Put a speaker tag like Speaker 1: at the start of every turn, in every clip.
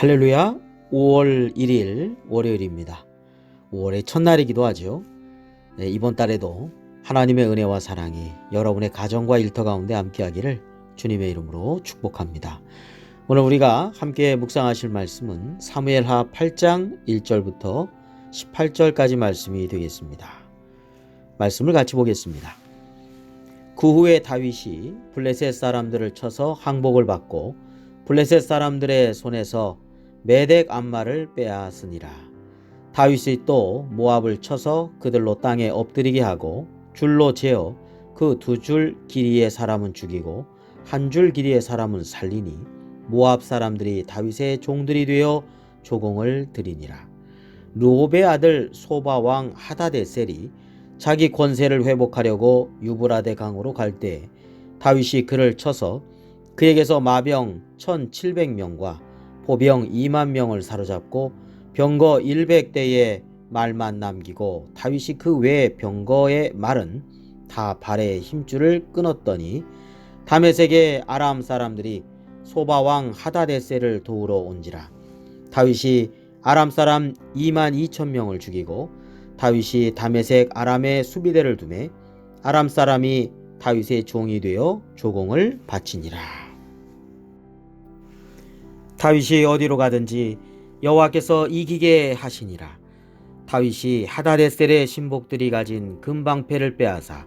Speaker 1: 할렐루야 5월 1일 월요일입니다. 5월의 첫날이기도 하죠. 네, 이번 달에도 하나님의 은혜와 사랑이 여러분의 가정과 일터 가운데 함께하기를 주님의 이름으로 축복합니다. 오늘 우리가 함께 묵상하실 말씀은 사무엘하 8장 1절부터 18절까지 말씀이 되겠습니다. 말씀을 같이 보겠습니다. 그 후에 다윗이 블레셋 사람들을 쳐서 항복을 받고 블레셋 사람들의 손에서 메덱 암마를 빼앗으니라. 다윗이 또 모압을 쳐서 그들로 땅에 엎드리게 하고 줄로 재어 그 두 줄 길이의 사람은 죽이고 한 줄 길이의 사람은 살리니 모압 사람들이 다윗의 종들이 되어 조공을 드리니라. 루옵의 아들 소바 왕 하다데셀이 자기 권세를 회복하려고 유브라데 강으로 갈 때 다윗이 그를 쳐서 그에게서 마병 1700명과 보병 2만 명을 사로잡고 병거 100대의 말만 남기고 다윗이 그 외 병거의 말은 다 발에 힘줄을 끊었더니 다메섹의 아람 사람들이 소바 왕 하다데셀을 도우러 온지라 다윗이 아람 사람 2만 2천 명을 죽이고 다윗이 다메섹 아람의 수비대를 두매 아람 사람이 다윗의 종이 되어 조공을 바치니라. 다윗이 어디로 가든지 여호와께서 이기게 하시니라. 다윗이 하다데셀의 신복들이 가진 금방패를 빼앗아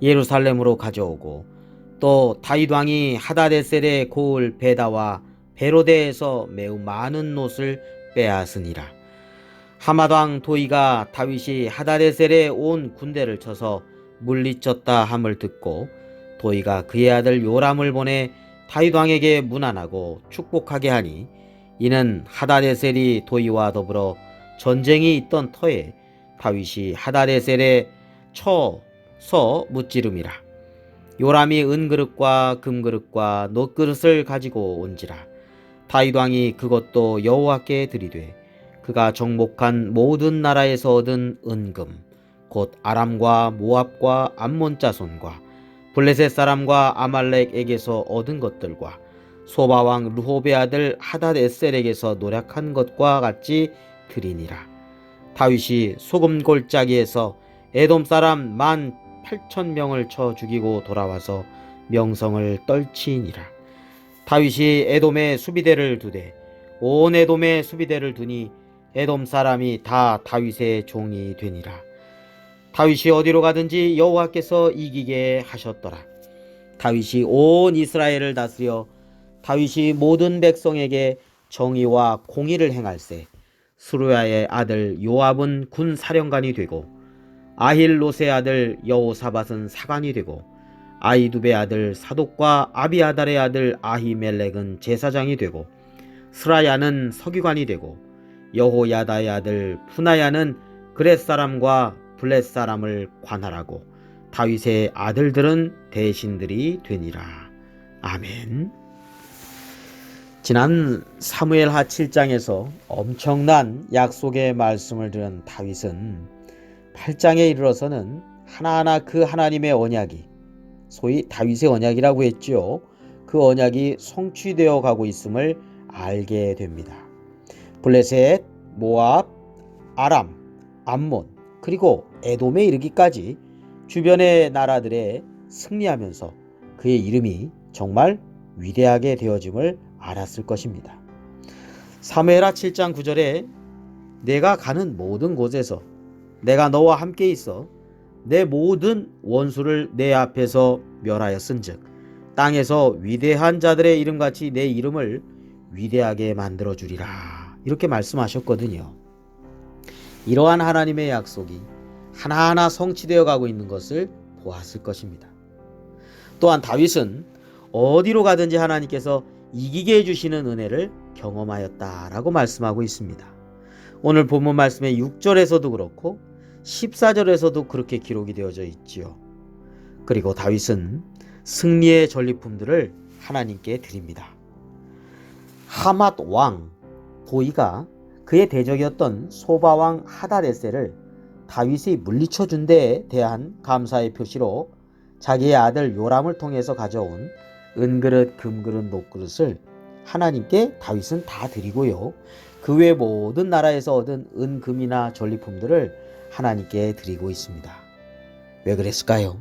Speaker 1: 예루살렘으로 가져오고 또 다윗 왕이 하다데셀의 고을 베다와 베로데에서 매우 많은 옷을 빼앗으니라. 하마당 도이가 다윗이 하다데셀에 온 군대를 쳐서 물리쳤다 함을 듣고 도이가 그의 아들 요람을 보내 다윗 왕에게 문안하고 축복하게 하니 이는 하다데셀이 도이와 더불어 전쟁이 있던 터에 다윗이 하다데셀에 쳐서 무찌름이라. 요람이 은그릇과 금그릇과 놋그릇을 가지고 온지라. 다윗 왕이 그것도 여호와께 드리되 그가 정복한 모든 나라에서 얻은 은금 곧 아람과 모압과 암몬 자손과 블레셋 사람과 아말렉에게서 얻은 것들과 소바왕 루호베 아들 하닷 에셀에게서 노력한 것과 같이 드리니라. 다윗이 소금 골짜기에서 에돔 사람 만 팔천 명을 쳐 죽이고 돌아와서 명성을 떨치니라. 다윗이 에돔의 수비대를 두되 온 에돔의 수비대를 두니 에돔 사람이 다 다윗의 종이 되니라. 다윗이 어디로 가든지 여호와께서 이기게 하셨더라. 다윗이 온 이스라엘을 다스려 다윗이 모든 백성에게 정의와 공의를 행할세. 수루야의 아들 요압은 군 사령관이 되고 아힐롯의 아들 여호사밧은 사관이 되고 아이두베 아들 사독과 아비아달의 아들 아히멜렉은 제사장이 되고 스라야는 서기관이 되고 여호야다의 아들 푸나야는 그렛 사람과 블렛 사람을 관할하고 다윗의 아들들은 대신들이 되니라. 아멘. 지난 사무엘하 7장에서 엄청난 약속의 말씀을 들은 다윗은 8장에 이르러서는 하나하나 그 하나님의 언약이 소위 다윗의 언약이라고 했지요. 그 언약이 성취되어 가고 있음을 알게 됩니다. 블레셋, 모압, 아람, 암몬, 그리고 에돔에 이르기까지 주변의 나라들에 승리하면서 그의 이름이 정말 위대하게 되어짐을 알았을 것입니다. 사무엘하 7장 9절에 내가 가는 모든 곳에서 내가 너와 함께 있어 내 모든 원수를 내 앞에서 멸하였은즉 땅에서 위대한 자들의 이름같이 내 이름을 위대하게 만들어 주리라 이렇게 말씀하셨거든요. 이러한 하나님의 약속이 하나하나 성취되어 가고 있는 것을 보았을 것입니다. 또한 다윗은 어디로 가든지 하나님께서 이기게 해주시는 은혜를 경험하였다라고 말씀하고 있습니다. 오늘 본문 말씀의 6절에서도 그렇고 14절에서도 그렇게 기록이 되어져 있지요. 그리고 다윗은 승리의 전리품들을 하나님께 드립니다. 하맛 왕 도이가 그의 대적이었던 소바왕 하다데셀을 다윗이 물리쳐 준 데에 대한 감사의 표시로 자기의 아들 요람을 통해서 가져온 은그릇, 금그릇, 녹그릇을 하나님께 다윗은 다 드리고요. 그 외 모든 나라에서 얻은 은, 금이나 전리품들을 하나님께 드리고 있습니다. 왜 그랬을까요?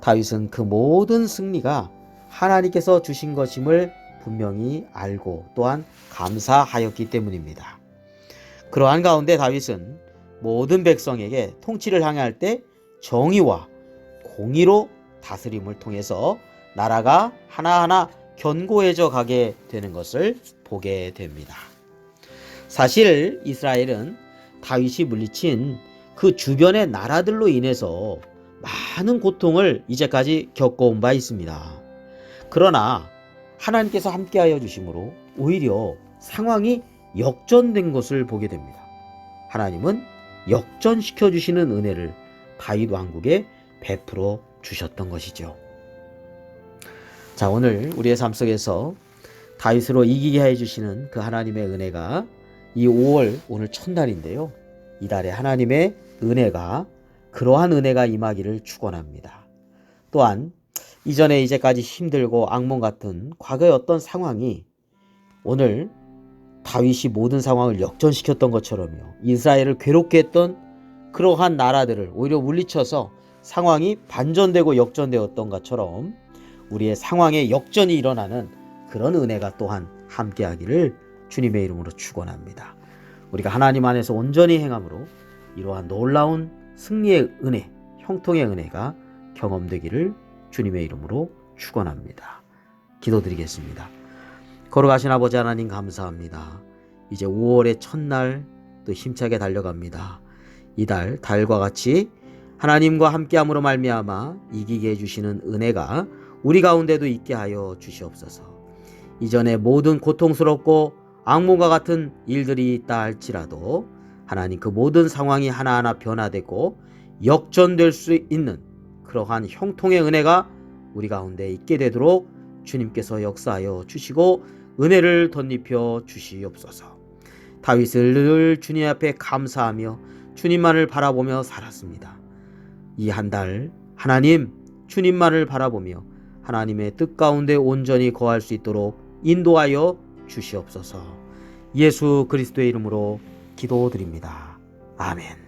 Speaker 1: 다윗은 그 모든 승리가 하나님께서 주신 것임을 분명히 알고 또한 감사하였기 때문입니다. 그러한 가운데 다윗은 모든 백성에게 통치를 항해할 때 정의와 공의로 다스림을 통해서 나라가 하나하나 견고해져 가게 되는 것을 보게 됩니다. 사실 이스라엘은 다윗이 물리친 그 주변의 나라들로 인해서 많은 고통을 이제까지 겪어온 바 있습니다. 그러나 하나님께서 함께하여 주심으로 오히려 상황이 역전된 것을 보게 됩니다. 하나님은 역전시켜 주시는 은혜를 다윗 왕국에 베풀어 주셨던 것이죠. 자, 오늘 우리의 삶 속에서 다윗으로 이기게 해 주시는 그 하나님의 은혜가 이 5월 오늘 첫날인데요. 이달에 하나님의 은혜가 그러한 은혜가 임하기를 축원합니다. 또한 이전에 이제까지 힘들고 악몽 같은 과거의 어떤 상황이 오늘 다윗이 모든 상황을 역전시켰던 것처럼요. 이스라엘을 괴롭게 했던 그러한 나라들을 오히려 물리쳐서 상황이 반전되고 역전되었던 것처럼 우리의 상황에 역전이 일어나는 그런 은혜가 또한 함께하기를 주님의 이름으로 축원합니다. 우리가 하나님 안에서 온전히 행함으로 이러한 놀라운 승리의 은혜, 형통의 은혜가 경험되기를 주님의 이름으로 축원합니다. 기도드리겠습니다. 걸어가신 아버지 하나님 감사합니다. 이제 5월의 첫날 또 힘차게 달려갑니다. 이달 달과 같이 하나님과 함께함으로 말미암아 이기게 해주시는 은혜가 우리 가운데도 있게 하여 주시옵소서. 이전에 모든 고통스럽고 악몽과 같은 일들이 있다 할지라도 하나님 그 모든 상황이 하나하나 변화되고 역전될 수 있는 그러한 형통의 은혜가 우리 가운데 있게 되도록 주님께서 역사하여 주시고 은혜를 덧입혀 주시옵소서. 다윗을 늘 주님 앞에 감사하며 주님만을 바라보며 살았습니다. 이 한 달 하나님 주님만을 바라보며 하나님의 뜻 가운데 온전히 거할 수 있도록 인도하여 주시옵소서. 예수 그리스도의 이름으로 기도드립니다. 아멘.